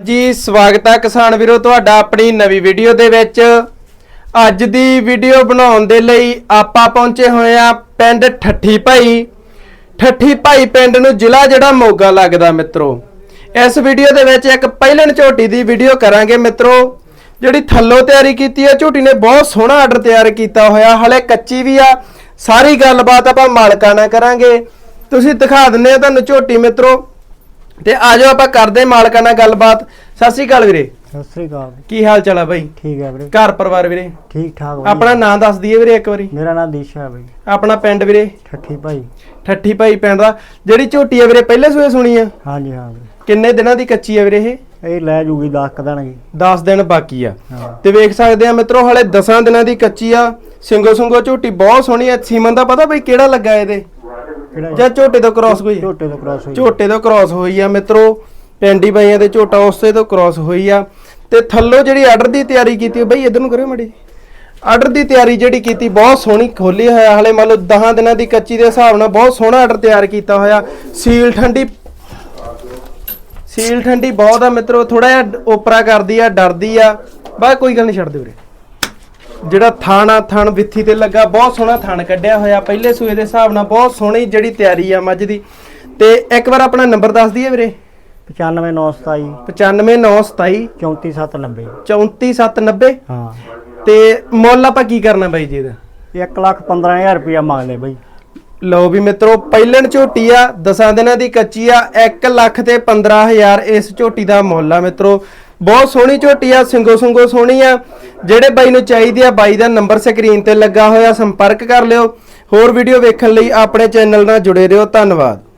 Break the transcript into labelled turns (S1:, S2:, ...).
S1: ਜੀ, ਸਵਾਗਤ ਹੈ ਕਿਸਾਨ ਵੀਰੋ ਤੁਹਾਡਾ ਆਪਣੀ ਨਵੀਂ ਵੀਡੀਓ ਦੇ ਵਿੱਚ। ਅੱਜ ਦੀ ਵੀਡੀਓ ਬਣਾਉਣ ਦੇ ਲਈ ਆਪਾਂ ਪਹੁੰਚੇ ਹੋਏ ਆ ਪਿੰਡ ਠੱਠੀ ਭਾਈ। ਠੱਠੀ ਭਾਈ ਪਿੰਡ ਨੂੰ ਜ਼ਿਲ੍ਹਾ ਜਿਹੜਾ ਮੋਗਾ ਲੱਗਦਾ ਮਿੱਤਰੋ। ਇਸ ਵੀਡੀਓ ਦੇ ਵਿੱਚ ਇੱਕ ਪਹਿਲਣ ਝੋਟੀ ਦੀ ਵੀਡੀਓ ਕਰਾਂਗੇ ਮਿੱਤਰੋ। ਜਿਹੜੀ ਥੱਲੋਂ ਤਿਆਰੀ ਕੀਤੀ ਹੈ ਝੋਟੀ ਨੇ ਬਹੁਤ ਸੋਹਣਾ ਆਰਡਰ ਤਿਆਰ ਕੀਤਾ ਹੋਇਆ, ਹਲੇ ਕੱਚੀ ਵੀ ਆ। ਸਾਰੀ ਗੱਲਬਾਤ ਆਪਾਂ ਮਾਲਕਾਂ ਨਾਲ ਕਰਾਂਗੇ। ਤੁਸੀਂ ਦਿਖਾ ਦਿੰਨੇ ਆ ਤੁਹਾਨੂੰ ਝੋਟੀ ਮਿੱਤਰੋ। ਤੇ ਆਜੋ ਆਪਾਂ ਕਰਦੇ ਮਾਲਕਾਂ ਨਾਲ ਗੱਲਬਾਤ। ਸਤਿ ਸ਼੍ਰੀ ਅਕਾਲ ਵੀਰੇ।
S2: ਸਤਿ ਸ੍ਰੀ ਅਕਾਲ।
S1: ਕੀ ਹਾਲ ਚਾਲ ਆ ਬਾਈ?
S2: ਠੀਕ ਹੈ ਵੀਰੇ।
S1: ਘਰ ਪਰਿਵਾਰ ਵੀਰੇ?
S2: ਠੀਕ ਠਾਕ ਵਧੀਆ।
S1: ਆਪਣਾ ਨਾਮ ਦੱਸ ਦਈਏ ਵੀਰੇ ਇੱਕ ਵਾਰੀ।
S2: ਮੇਰਾ ਨਾਮ ਦੀਸ਼ਾ ਹੈ ਬਈ।
S1: ਆਪਣਾ ਪਿੰਡ ਵੀਰੇ?
S2: ਠੱਠੀ ਭਾਈ।
S1: ਠੱਠੀ ਭਾਈ ਪਿੰਡ ਦਾ। ਜਿਹੜੀ ਝੋਟੀ ਆ ਵੀਰੇ ਪਹਿਲੇ ਸੂਏ ਸੁਣੀ ਆ?
S2: ਹਾਂਜੀ ਹਾਂ ਵੀਰੇ।
S1: ਕਿੰਨੇ ਦਿਨਾਂ ਦੀ ਕੱਚੀ ਆ ਵੀਰੇ ਇਹ?
S2: ਇਹ ਲੈ ਜੂਗੀ 10 ਕਦਣਗੀ
S1: 10 ਦਿਨ ਬਾਕੀ ਆ।
S2: ਹਾਂ।
S1: ਤੇ ਵੇਖ ਸਕਦੇ ਆ ਮਿੱਤਰੋ ਹਲੇ 10 ਦਿਨਾਂ ਦੀ ਕੱਚੀ ਆ। ਸਿੰਗੋ ਸਿੰਗੋ ਝੋਟੀ ਬਹੁਤ ਸੋਹਣੀ ਆ। ਸੀਮਨ ਦਾ ਪਤਾ ਬਈ ਕਿਹੜਾ ਲੱਗਾ ਇਹਦੇ?
S2: ਕਿਹੜਾ
S1: ਜਾਂ ਝੋਟੇ ਤੋਂ ਕ੍ਰਾਸ ਕੋਈ
S2: ਝੋਟੇ ਤੋਂ ਕ੍ਰਾਸ ਹੋਈ
S1: ਝੋਟੇ ਤੋਂ ਕ੍ਰਾਸ ਹੋਈ ਆ ਮਿੱਤਰੋ। ਪਿੰਡੀ ਬਾਈਆਂ ਦੇ ਝੋਟਾ ਉਸੇ ਤੋਂ ਕ੍ਰਾਸ ਹੋਈ ਆ। ਤੇ ਥੱਲੋਂ ਜਿਹੜੀ ਆਰਡਰ ਦੀ ਤਿਆਰੀ ਕੀਤੀ ਬਈ ਇਧਰ ਨੂੰ ਕਰਿਓ ਮੜੀ ਆਰਡਰ ਦੀ ਤਿਆਰੀ ਜਿਹੜੀ ਕੀਤੀ ਬਹੁਤ ਸੋਹਣੀ ਖੋਲੀ ਹੋਇਆ ਹਲੇ ਮੰਨ ਲਓ 10 ਦਿਨਾਂ ਦੀ ਕੱਚੀ ਦੇ ਹਿਸਾਬ ਨਾਲ ਬਹੁਤ ਸੋਹਣਾ ਆਰਡਰ ਤਿਆਰ ਕੀਤਾ ਹੋਇਆ। ਸੀਲ ਠੰਡੀ ਸੀਲ ਠੰਡੀ ਬਹੁਤ ਆ ਮਿੱਤਰੋ। ਥੋੜਾ ਜਿਹਾ ਓਪਰਾ ਕਰਦੀ ਆ ਡਰਦੀ ਆ। ਬਾ ਕੋਈ ਗੱਲ ਨਹੀਂ ਛੱਡ ਦੇ ਵੀਰੇ। ਜਿਹੜਾ ਥਾਣਾ ਥਣ ਵਿੱਥੀ ਤੇ ਲੱਗਾ ਬਹੁਤ ਸੋਹਣਾ ਥਣ ਕੱਢਿਆ ਹੋਇਆ ਪਹਿਲੇ ਸੂਏ ਦੇ ਹਿਸਾਬ ਨਾਲ ਬਹੁਤ ਸੋਹਣੀ ਜਿਹੜੀ ਤਿਆਰੀ ਆ ਮੱਝ ਦੀ। ਤੇ ਇੱਕ ਵਾਰ ਆਪਣਾ ਨੰਬਰ ਦੱਸ ਦਈਏ ਵੀਰੇ?
S2: 95927
S1: 95927
S2: 34790
S1: 34790
S2: ਹਾਂ।
S1: ਤੇ ਮੁੱਲ ਆਪਾਂ ਕੀ ਕਰਨਾ ਬਾਈ ਜੀ ਇਹਦਾ?
S2: 1 ਲੱਖ 15000 ਰੁਪਇਆ ਮੰਗਦੇ ਬਈ।
S1: ਲਓ ਵੀ ਮਿੱਤਰੋ, ਪਹਿਲਣ ਝੋਟੀ ਆ, ਦਸਾਂ ਦਿਨਾਂ ਦੀ ਕੱਚੀ ਆ 1 ਲੱਖ ਤੇ 15000 ਇਸ ਝੋਟੀ ਦਾ ਮੁੱਲ ਆ ਮਿੱਤਰੋ। ਬਹੁਤ ਸੋਹਣੀ ਝੋਟੀ ਆ, ਸਿੰਗੋ ਸਿੰਗੋ ਸੋਹਣੀ ਆ। ਜਿਹੜੇ ਬਾਈ ਨੂੰ ਚਾਹੀਦੀ ਆ, ਬਾਈ ਦਾ ਨੰਬਰ ਸਕਰੀਨ ਤੇ ਲੱਗਾ ਹੋਇਆ, ਸੰਪਰਕ ਕਰ ਲਿਓ। ਹੋਰ ਵੀਡੀਓ ਵੇਖਣ ਲਈ ਆਪਣੇ ਚੈਨਲ ਨਾਲ ਜੁੜੇ ਰਹੋ। ਧੰਨਵਾਦ।